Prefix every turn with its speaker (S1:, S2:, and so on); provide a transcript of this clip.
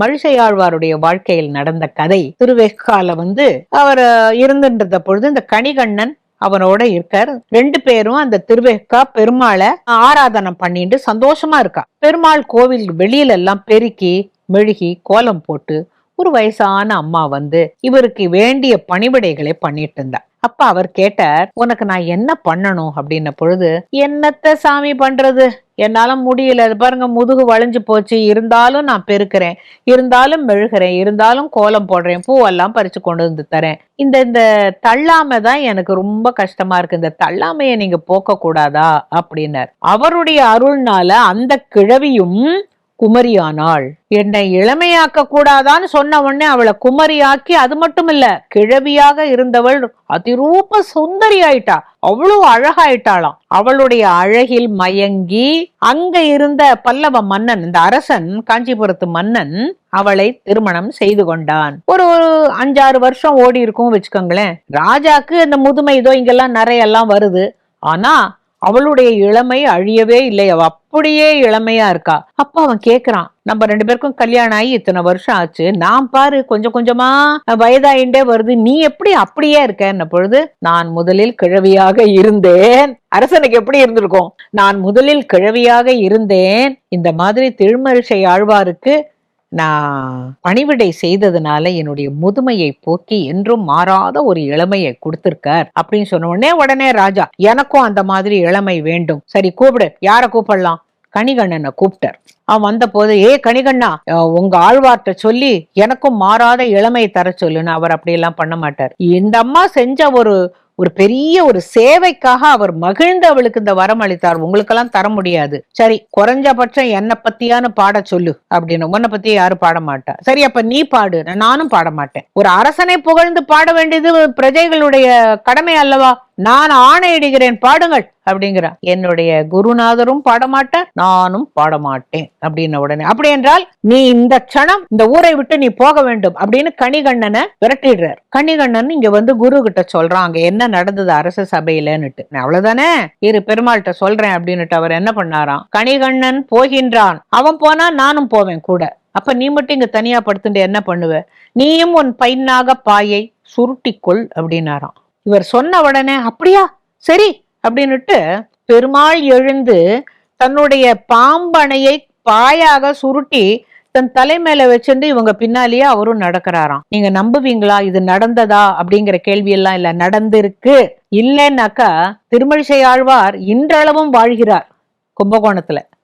S1: மழிசையாழ்வாருடைய வாழ்க்கையில் நடந்த கதை திருவேக்கால வந்து அவர் இருந்துன்றத பொழுது இந்த கணிகண்ணன் அவனோட இருக்கார். ரெண்டு பேரும் அந்த திருவேக்கா பெருமாளை ஆராதனை பண்ணிட்டு சந்தோஷமா இருக்கா. பெருமாள் கோவில் வெளியில எல்லாம் பெருக்கி மெழுகி கோலம் போட்டு ஒரு வயசான அம்மா வந்து இவருக்கு வேண்டிய பணிவிடைகளை பண்ணிட்டு இருந்தா. அப்ப அவர் கேட்டார் உனக்கு நான் என்ன பண்ணணும்? அப்படின்ன பொழுது என்னத்த சாமி பண்றது? என்னால முடியல. அது பாருங்க முதுகு வளைஞ்சு போச்சு. இருந்தாலும் நான் பெருக்கிறேன். இருந்தாலும் மெழுகிறேன். இருந்தாலும் கோலம் போடுறேன். பூவெல்லாம் பறிச்சு கொண்டு வந்து தரேன். இந்த இந்த தள்ளாமை தான் எனக்கு ரொம்ப கஷ்டமா இருக்கு. இந்த தள்ளாமையை நீங்க போக்க கூடாதா அப்படின்னார். அவருடைய அருள்னால அந்த கிழவியும் குமரியானாள். என்னை இளமையாக்க கூடாதான்னு சொன்ன உடனே அவளை குமரியாக்கி அது மட்டும் இல்ல கிழவியாக இருந்தவள் அதிரூப சுந்தரி ஆயிட்டா அவ்வளவு அழகாயிட்டாளாம். அவளுடைய அழகில் மயங்கி அங்க இருந்த பல்லவ மன்னன் இந்த அரசன் காஞ்சிபுரத்து மன்னன் அவளை திருமணம் செய்து கொண்டான். ஒரு ஒரு அஞ்சாறு வருஷம் ஓடி இருக்கும் வச்சுக்கோங்களேன். ராஜாக்கு இந்த முதுமை இதோ இங்கெல்லாம் நிறைய எல்லாம் வருது. ஆனா அவளுடைய இளமை அழியவே இல்லை. அவ அப்படியே இளமையா இருக்கா. அப்ப அவன் கேக்குறான் நம்ம ரெண்டு பேருக்கும் கல்யாணம் ஆகி இத்தனை வருஷம் ஆச்சு. நான் பாரு கொஞ்சம் கொஞ்சமா வயதாயிண்டே வருது. நீ எப்படி அப்படியே இருக்கன்ன பொழுது நான் முதலில் கிழவியாக இருந்தேன். அரசனுக்கு எப்படி இருந்திருக்கும்? நான் முதலில் கிழவியாக இருந்தேன். இந்த மாதிரி திருமரிசை ஆழ்வாருக்கு நான் பணிவிடை செய்ததுனால என்னுடைய முதுமையை போக்கி என்றும் மாறாத ஒரு இளமையை கொடுத்திருக்கார் அப்படின்னு சொன்ன உடனே உடனே ராஜா எனக்கும் அந்த மாதிரி இளமை வேண்டும். சரி கூப்பிடு. யார கூப்பிடலாம்? கணிகண்ணனை கூப்பிட்டார். அவன் வந்த போது ஏ கணிகண்ணா உங்க ஆழ்வார்ட்ட சொல்லி எனக்கும் மாறாத இளமை தர சொல்லுன்னு அவர் அப்படியெல்லாம் பண்ண மாட்டார். இந்த அம்மா செஞ்ச ஒரு ஒரு பெரிய ஒரு சேவைக்காக அவர் மகிழ்ந்து அவளுக்கு இந்த வரம் அளித்தார். உங்களுக்கெல்லாம் தர முடியாது. சரி குறைஞ்சபட்சம் என்ன பத்தியான பாட சொல்லு அப்படின்னு. உன்னை பத்தி யாரும் பாட மாட்டா. சரி அப்ப நீ பாடு. நானும் பாட மாட்டேன். ஒரு அரசனை புகழ்ந்து பாட வேண்டியது பிரஜைகளுடைய கடமை அல்லவா? நான் ஆணையிடுகிறேன் பாடுங்கள் அப்படிங்கிறான் என்னுடைய குருநாதரும் பாடமாட்டேன் நானும் பாடமாட்டேன் அப்படின்ன உடனே. அப்படி என்றால் நீ இந்த க்ஷணம் இந்த ஊரை விட்டு நீ போக வேண்டும் அப்படின்னு கணிகண்ணனை விரட்டிடுறார். கணிகண்ணன் இங்க வந்து குரு கிட்ட சொல்றான் அங்க என்ன நடந்தது அரச சபையிலன்னுட்டு. நான் அவ்வளவுதானே? இரு பெருமாள்கிட்ட சொல்றேன் அப்படின்னுட்டு அவர் என்ன பண்ணாராம்? கணிகண்ணன் போகின்றான். அவன் போனா நானும் போவேன் கூட. அப்ப நீ மட்டும் இங்க தனியா படுத்துட்டு என்ன பண்ணுவ? நீயும் உன் பையனாக பாயை சுருட்டிக்கொள் அப்படின்னாராம். இவர் சொன்ன உடனே அப்படியா? சரி அப்படின்னுட்டு பெருமாள் எழுந்து தன்னுடைய பாம்பனையை பாயாக சுருட்டி தன் தலை மேல வச்சிருந்து இவங்க பின்னாலேயே அவரும் நடக்கிறாராம். நீங்க நம்புவீங்களா? இது நடந்ததா? அப்படிங்கிற கேள்வி எல்லாம் இல்ல. நடந்திருக்கு. இல்லைன்னாக்கா திருமழிசை ஆழ்வார் இன்றளவும் வாழ்கிறார் கும்பகோணத்துல.